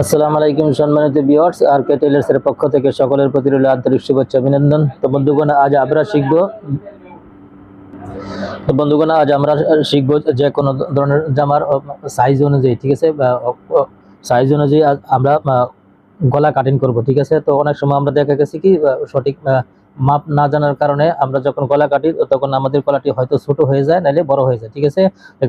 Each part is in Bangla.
আসসালামু আলাইকুম সম্মানিত ভিউয়ার্স আর কে টেলার্সের পক্ষ থেকে সকলের প্রতি রইল আন্তরিক শুভেচ্ছা, অভিনন্দন। তো বন্ধুগণ, আজ আমরা শিখব তো বন্ধুগণ, আজ আমরা শিখব যে কোনো ধরনের জামার সাইজ অনুযায়ী, ঠিক আছে? সাইজ অনুযায়ী আমরা গলা কাটিং করব, ঠিক আছে? তো অনেক সময় আমরা দেখা গেছে কি সঠিক মাপ না জানার কারণে আমরা যখন গলা কাটি, তখন আমাদের গলাটি হয়তো ছোট হয়ে যায়, নাহলে বড় হয়ে যায়, ঠিক আছে?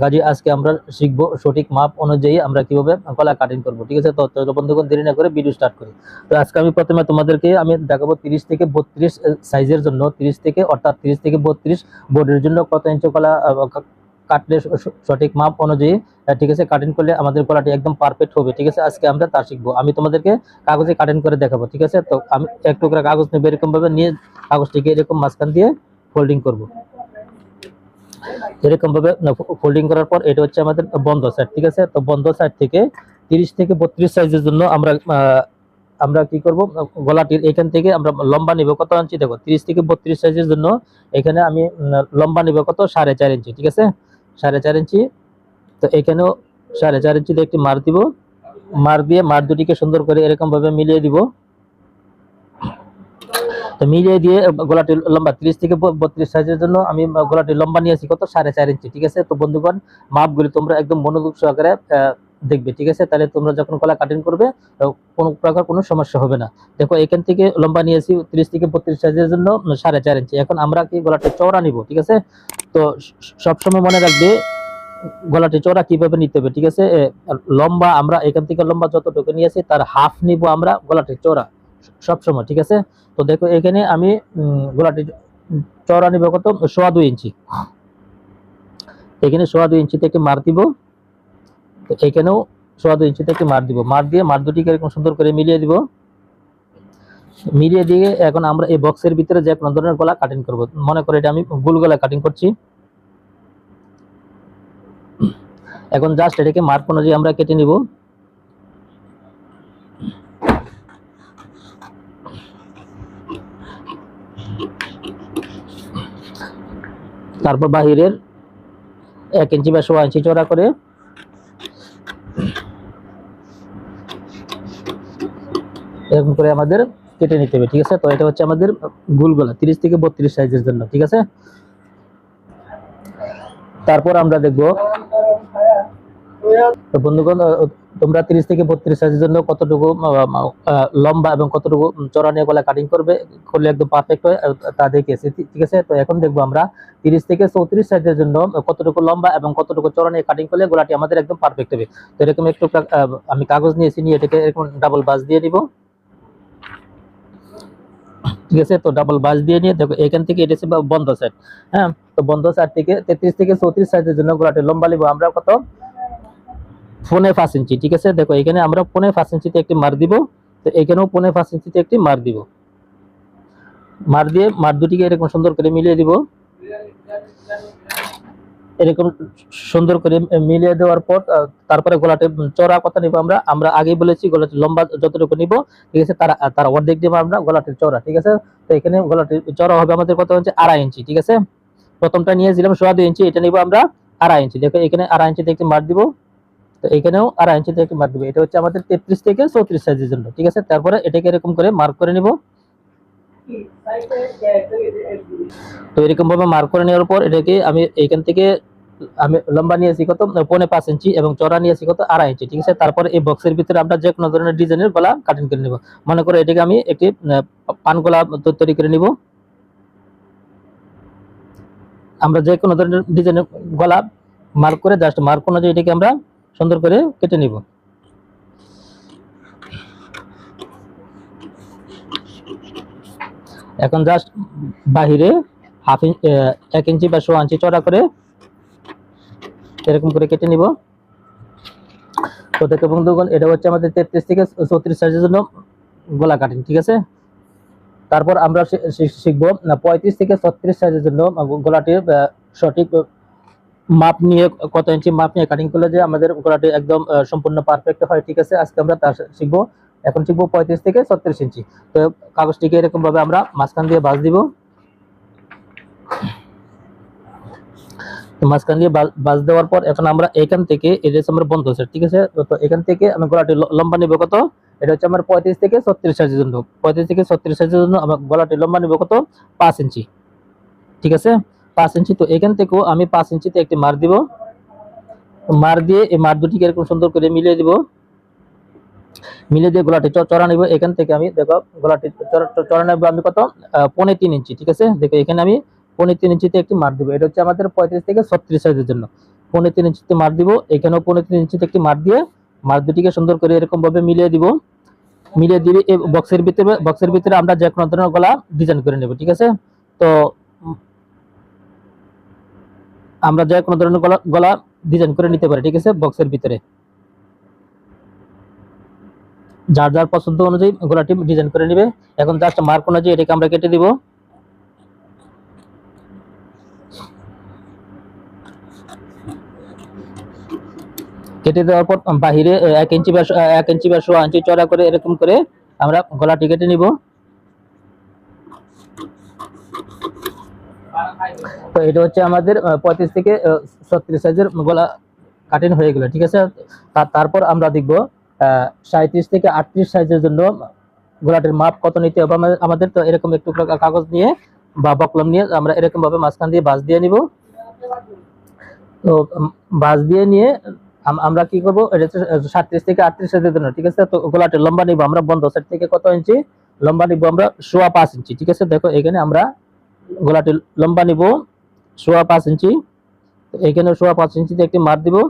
কাজে আজকে আমরা শিখব সঠিক মাপ অনুযায়ী আমরা কীভাবে গলা কাটিং করব, ঠিক আছে? তো বন্ধুগণ, দেরি না করে ভিডিও স্টার্ট করি। তো আজকে আমি প্রথমে তোমাদেরকে আমি দেখাবো তিরিশ থেকে বত্রিশ সাইজের জন্য, তিরিশ থেকে, অর্থাৎ তিরিশ থেকে বত্রিশ বোর্ডের জন্য কত ইঞ্চি গলা কাটলে সঠিক মাপ অনুযায়ী ঠিক আছে কাটিং করলে আমাদের গলাটি একদম পারফেক্ট হবে, ঠিক আছে? আজকে আমরা তা শিখব। আমি তোমাদেরকে কাগজে কাটিং করে দেখাবো, ঠিক আছে? তো আমি এক টুকরা কাগজ নেব এরকম ভাবে নিয়ে কাগজটিকে এরকম মাঝখান দিয়ে ফোল্ডিং করব। এরকম ভাবে ফোল্ডিং করার পর এটা হচ্ছে আমাদের বন্ধ সাইড ঠিক আছে? তো বন্ধ সাইড থেকে তিরিশ থেকে বত্রিশ সাইজের জন্য আমরা আমরা কি করব? গলাটির এখান থেকে আমরা লম্বা নিব কত ইঞ্চি? দেখো, তিরিশ থেকে বত্রিশ সাইজের জন্য এখানে আমি লম্বা নিব কত? সাড়ে চার ইঞ্চি, ঠিক আছে? সাড়ে চার ইঞ্চি। তো এখানেও সাড়ে চার ইঞ্চিতে একটি মার দিব। মার দিয়ে মার দুটিকে সুন্দর করে এরকম ভাবে মিলিয়ে দিব। তো মিলিয়ে দিয়ে গোলাটি লম্বা ত্রিশ থেকে বত্রিশ সাইজের জন্য আমি গোলাটি লম্বা নিয়েছি কত? সাড়ে চার ইঞ্চি, ঠিক আছে? তো বন্ধুগণ, মাপগুলি তোমরা একদম মনোযোগ সহকারে দেখবে, ঠিক আছে? তাহলে তোমরা যখন গলা কাটিং করবে কোনো প্রকার কোনো সমস্যা হবে না। দেখো, এখান থেকে লম্বা নিয়েছি তিরিশ থেকে বত্রিশ সাইজের জন্য সাড়ে চার ইঞ্চি। এখন আমরা কি গলাটি চওড়া নিব, ঠিক আছে? তো সবসময় মনে রাখবে, গলাটি চওড়া কীভাবে নিতে হবে, ঠিক আছে? লম্বা আমরা এখান থেকে লম্বা যতটুকু নিয়েছি, তার হাফ নিব আমরা গলাটি চওড়া সবসময়, ঠিক আছে? তো দেখো, এখানে আমি গলাটি চওড়া নিব কত? সোয়া দুই ইঞ্চি। এখানে সোয়া দুই ইঞ্চিতে একটি মার দিব। তো এখানেও সোয়া দুই ইঞ্চিতে একটি মার দিব। মার দিয়ে মার দুটিকে এরকম সুন্দর করে মিলিয়ে দিব। মিলিয়ে দিয়ে এখন আমরা এই বক্সের ভিতরে যে কোনো ধরনের গলা কাটিং করব। মনে করে এটা আমি গোল গলা কাটিং করছি। এখন জাস্ট এটাকে মার্ক অনুযায়ী আমরা কেটে নিব। তারপর বাহিরের এক ইঞ্চি বা সোয়া ইঞ্চি চড়া করে এরকম করে আমাদের কেটে নিতে হবে, ঠিক আছে? তো এটা হচ্ছে আমাদের গোল গলা তিরিশ থেকে বত্রিশ সাইজের জন্য, ঠিক আছে? তারপর আমরা দেখব, তো বন্ধুগণ তোমরা তিরিশ থেকে বত্রিশ সাইজের জন্য কতটুকু লম্বা এবং কতটুকু চড়া নিয়ে গলা কাটিং করবে, করলে একদম পারফেক্ট হয় তা দেখিয়েছি ঠিক- আছে? তো এখন দেখব আমরা তিরিশ থেকে চৌত্রিশ সাইজের জন্য কতটুকু লম্বা এবং কতটুকু চড়া নিয়ে কাটিং করলে গলাটি আমাদের একদম পারফেক্ট হবে। তো এরকম একটু আমি কাগজ নিয়েছি নিয়ে এটাকে এরকম ডাবল বাস দিয়ে দিব ঠিক আছে? তো ডাবল বাস দিয়ে নিয়ে দেখো, এখান থেকে এটা হচ্ছে বন্ধ সাইড হ্যাঁ? তো বন্ধ সাইড থেকে তেত্রিশ থেকে চৌত্রিশ সাইজের জন্য গোলাটি লম্বা লিব আমরা কত? ফোনে পাঁচ ইঞ্চি, ঠিক আছে? দেখো, এখানে আমরা পনেরো পাঁচ ইঞ্চিতে একটি মার দিব। তো এখানেও পনেরো পাঁচ ইঞ্চিতে একটি মার দিব। মার দিয়ে মার দুটিকে এরকম সুন্দর করে মিলিয়ে দিব। এরকম সুন্দর করে মিলিয়ে দেওয়ার পর তারপরে গলাটি চড়া কথা নিব আমরা। আমরা আগেই বলেছি গলাটি লম্বা যতটুকু নিব, ঠিক আছে, তার তার অর্ধেক দিব আমরা গলাটির চড়া, ঠিক আছে? তো এখানে গলাটির চড়া হবে আমাদের কত হচ্ছে? আড়াই ইঞ্চি, ঠিক আছে? প্রথমটা নিয়েছিলাম সোয়া দুই ইঞ্চি, এটা নিব আমরা আড়াই ইঞ্চি। দেখো, এখানে আড়াই ইঞ্চিতে একটি মার দিব। তো এখানেও আড়াই ইঞ্চিতে একটি মার দিব। এটা হচ্ছে আমাদের তেত্রিশ থেকে চৌত্রিশ সাইজের জন্য, ঠিক আছে? তারপরে এটাকে এরকম করে মার্ক করে নিব। তো এরকম ভাবে মার্ক করে নেওয়ার পর এটাকে আমি এখান থেকে, আমি লম্বা নিয়েছি কত? পৌনে পাঁচ ইঞ্চি এবং চড়া নিয়েছি কত? আড়াই ইঞ্চি, ঠিক আছে? তারপরে এই বক্সের ভিতরে আমরা যে কোনো ধরনের ডিজাইনের গলা কাটিং করে নিব। মনে করো এটাকে আমি একটি পান গলা তৈরি করে নিব। আমরা যে কোনো ধরনের ডিজাইনের গলা মার্ক করে জাস্ট মার্ক অনুযায়ী এটাকে আমরা সুন্দর করে কেটে নিব। এখন জাস্ট বাহিরে হাফ ইঞ্চ এক ইঞ্চি বা সোয়া ইঞ্চি চড়া করে এরকম করে কেটে নিব। তো দেখো বন্ধুগণ, এটা হচ্ছে আমাদের তেত্রিশ থেকে চৌত্রিশ সাইজের জন্য গলা কাটিং ঠিক আছে? তারপর আমরা শিখব পঁয়ত্রিশ থেকে ছত্রিশ সাইজের জন্য গলাটির সঠিক মাপ নিয়ে কত ইঞ্চি মাপ নিয়ে কাটিং করলে যে আমাদের গলাটি একদম সম্পূর্ণ পারফেক্ট হয়, ঠিক আছে? আজকে আমরা তা শিখব। এখন শিখব পঁয়ত্রিশ থেকে ছত্রিশ ইঞ্চি। তো কাগজটিকে এরকম ভাবে আমরা মাঝখান দিয়ে বাজ দিব। মাঝখান দিয়ে বাজ দেওয়ার পর এখন আমরা এখান থেকে এটা হচ্ছে আমার বন্ধ সেট ঠিক আছে? তো এখান থেকে আমি গলাটি লম্বা নিব কত? এটা হচ্ছে আমার পঁয়ত্রিশ থেকে ছত্রিশ সাইজের জন্য। পঁয়ত্রিশ থেকে ছত্রিশ সাইজের জন্য আমার গলাটি লম্বা নিব কত? পাঁচ ইঞ্চি। ঠিক আছে? পাঁচ ইঞ্চি। তো এখান থেকেও আমি পাঁচ ইঞ্চিতে একটি মার দিব। মার দিয়ে এই মার দুটিকে এরকম সুন্দর করে মিলিয়ে দিব। মিলিয়ে দিয়ে গলাটি চড়া নিব। এখান থেকে আমি দেখো, গলাটি চড়া- নেব আমি কত? পৌনে তিন ইঞ্চি, ঠিক আছে? দেখো, এখানে আমি পৌনে তিন ইঞ্চিতে একটি মার দিব। এটা হচ্ছে আমাদের পঁয়ত্রিশ থেকে ছত্রিশ সাইজের জন্য। পৌনে তিন ইঞ্চিতে মার দিব। এখানেও পৌনে তিন ইঞ্চিতে একটি মার দিয়ে মার দুটিকে সুন্দর করে এরকম ভাবে মিলিয়ে দিব। মিলিয়ে দিবে এই বক্সের ভিতরে বক্সের ভিতরে আমরা যে কোনো ধরনের গলা ডিজাইন করে নেব, ঠিক আছে? তো, আমরা যে কোনো ধরনের গলা গলা ডিজাইন করে নিতে পারি, ঠিক আছে? বক্সের ভিতরে। যার যার পছন্দ অনুযায়ী গলাটি ডিজাইন করে নেবে। এখন জাস্ট মার্ক অনুযায়ী এটাকে আমরা কেটে দিব। কেটে দেওয়ার পর বাহিরে এক ইঞ্চি বা এক ইঞ্চি বা সোয়া ইঞ্চি চড়া করে এরকম করে আমরা গলাটি কেটে নিব। তো এটা হচ্ছে আমাদের পঁয়ত্রিশ থেকে ছত্রিশ সাইজের গলা কাটিং হয়ে গেল, ঠিক আছে? তারপর আমরা দেখব সাঁত্রিশ থেকে আটত্রিশ সাইজের জন্য গলাটির মাপ কত নিতে হবে? আমাদের- তো এরকম একটু কাগজ নিয়ে বা বকলম নিয়ে আমরা এরকম ভাবে মাঝখান দিয়ে বাস দিয়ে নিব। তো বাস দিয়ে নিয়ে আমরা কি করব? থেকে আটত্রিশ সাইজের জন্য, ঠিক আছে? তো গলাটির লম্বা নিব আমরা, বন্ধ সাইড থেকে কত ইঞ্চি? লম্বা নিব আমরা, সোয়া পাঁচ ইঞ্চি, ঠিক আছে? দেখো, এখানে আমরা গলাটি লম্বা নিব, সোয়া পাঁচ ইঞ্চি। এখানে সোয়া পাঁচ ইঞ্চিতে একটি মার দিব।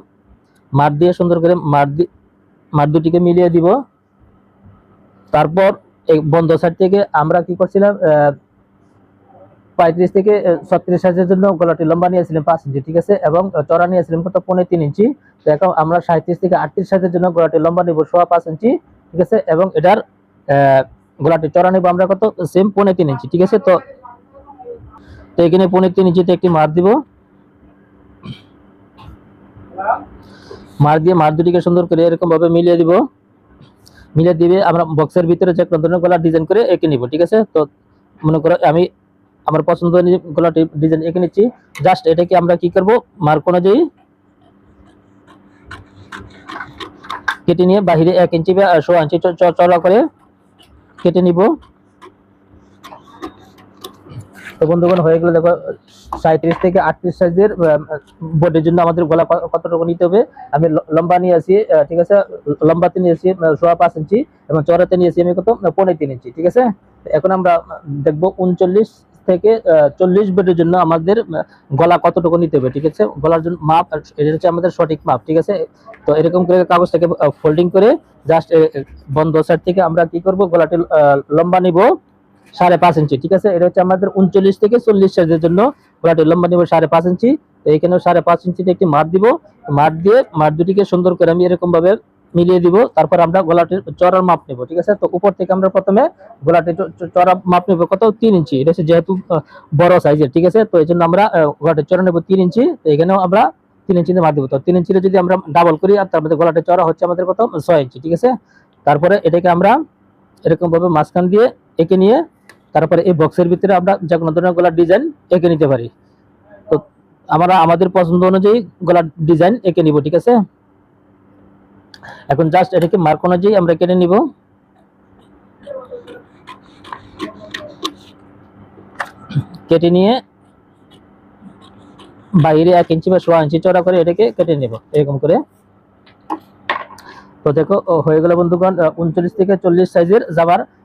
মার দিয়ে সুন্দর করে মার দি মার দুটিকে মিলিয়ে দিব। তারপর এই বন্ধ সাইড থেকে আমরা কি করছিলাম পঁয়ত্রিশ থেকে ছত্রিশ সাইজের জন্য গলাটি লম্বা নিয়েছিলাম পাঁচ ইঞ্চি, ঠিক আছে? এবং চড়া নিয়েছিলাম কত? পনেরো তিন ইঞ্চি। তো এখন আমরা সাঁত্রিশ থেকে আটত্রিশ সাইজের জন্য গলাটি লম্বা নিব, সোয়া পাঁচ ইঞ্চি, ঠিক আছে? এবং এটার গলাটি চড়া নিব আমরা কত? সেম পনেরো তিন ইঞ্চি, ঠিক আছে? তো তো এখানে পনেরো তিন ইঞ্চিতে একটি মার দিব। মার দিয়ে মার দুটিকে সুন্দর করে এরকম ভাবে মিলিয়ে দিব। মিলিয়ে দিবে, আমরা বক্সের ভিতরে যে কোনো ধরনের গলা ডিজাইন করে এঁকে নিব, ঠিক আছে? তো মনে করো আমি আমার পছন্দ গলাটি ডিজাইন এঁকে নিচ্ছি। জাস্ট এটাকে আমরা কি করব? মার্ক অনুযায়ী কেটে নিয়ে বাহিরে এক ইঞ্চি বা সোয়া ইঞ্চি চ- চ- চড়া করে কেটে নিব। তো বন্ধুগণ, হয়ে গেলে দেখো সাঁত্রিশ থেকে আটত্রিশ সাইজের বোর্ডের জন্য আমাদের গলা কতটুকু নিতে হবে? আমি লম্বা নিয়ে আসি ঠিক আছে? লম্বাতে নিয়ে নিয়েছি সোয়া পাঁচ ইঞ্চি এবং চড়াতে নিয়েছি আমি কত? পনেরো তিন ইঞ্চি, ঠিক আছে? এখন আমরা দেখব উনচল্লিশ থেকে চল্লিশ বেডের জন্য আমাদের গলা কতটুকু নিতে হবে, ঠিক আছে? গলার জন্য মাপ, এটা হচ্ছে আমাদের সঠিক মাপ, ঠিক আছে? তো এরকম করে কাগজটাকে ফোল্ডিং করে জাস্ট বন্ধ সাইড থেকে আমরা কি করব? গলাটি লম্বা নিব। সাড়ে পাঁচ ইঞ্চি ঠিক আছে? এটা হচ্ছে আমাদের উনচল্লিশ থেকে চল্লিশ সাইজের জন্য গলাটি লম্বা নিব সাড়ে পাঁচ ইঞ্চি। তো এখানেও সাড়ে পাঁচ ইঞ্চিতে একটি মার দিব। মাঠ দিয়ে মাঠ দুটিকে সুন্দর করে আমি এরকম ভাবে মিলিয়ে দিব। তারপর আমরা গলাটির চড়ার মাপ নেব ঠিক আছে? তো উপর থেকে আমরা প্রথমে গলাটি চড়া মাপ নেব কত? তিন ইঞ্চি। এটা হচ্ছে যেহেতু বড় সাইজের ঠিক আছে? তো এই জন্য আমরা আহ, গলাটি চড়া নেব তিন ইঞ্চি। তো এখানেও আমরা তিন ইঞ্চিতে মার দিব। তো তিন ইঞ্চিতে যদি আমরা ডাবল করি আর তার মধ্যে চড়া হচ্ছে আমাদের কত? ছয় ইঞ্চি ঠিক আছে? তারপরে এটাকে আমরা এরকম ভাবে মাঝখান দিয়ে এঁকে নিয়ে তারপরে এই বক্সের ভিতরে আমরা যে কোনো ধরনের গলার ডিজাইন এঁকে নিতে পারি। তো আমরা আমাদের পছন্দ অনুযায়ী গলার ডিজাইন এঁকে নিব, ঠিক আছে? এখন জাস্ট এটাকে মার্ক অনুযায়ী আমরা কেটে নিব। কেটে নিয়ে বাইরে এক ইঞ্চি বা সোয়া ইঞ্চি চড়া করে এটাকে কেটে নেব, এরকম করে। তো দেখো হয়ে গেল বন্ধুগণ উনচল্লিশ থেকে চল্লিশ সাইজের ঠিক-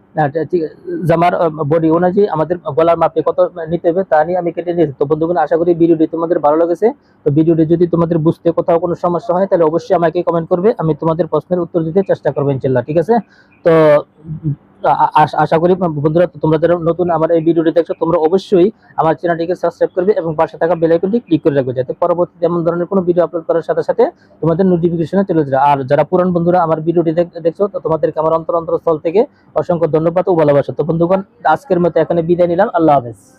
জামার বডি অনুযায়ী আমাদের গলার মাপে কত নিতে হবে তা নিয়ে আমি কেটে নিয়েছি তো বন্ধুগুলো আশা করি ভিডিওটি তোমাদের ভালো লেগেছে। তো ভিডিওটি যদি তোমাদের বুঝতে কোথাও কোনো সমস্যা হয়, তাহলে অবশ্যই আমাকে কমেন্ট করবে। আমি তোমাদের প্রশ্নের উত্তর দিতে চেষ্টা করব ইনশাল্লাহ, ঠিক আছে? তো আশা করি বন্ধুরা তোমরা যারা নতুন আমার এই ভিডিওটি দেখছ, তোমরা অবশ্যই আমার চ্যানেলটিকে সাবস্ক্রাইব করবে এবং পাশে থাকা বেল আইকনটি ক্লিক করে রাখবে যাতে পরবর্তী এমন ধরনের কোনো ভিডিও আপলোড করার সাথে সাথে তোমাদের নোটিফিকেশনে চলে যাবে আর যারা পুরান বন্ধুরা আমার ভিডিওটি দেখ- দেখছ, তো তোমাদেরকে আমার অন্তর অন্তর স্থল থেকে অসংখ্য ধন্যবাদ ও ভালোবাসা। তো বন্ধুগণ, আজকের মতো এখানে বিদায় নিলাম। আল্লাহ হাফেজ।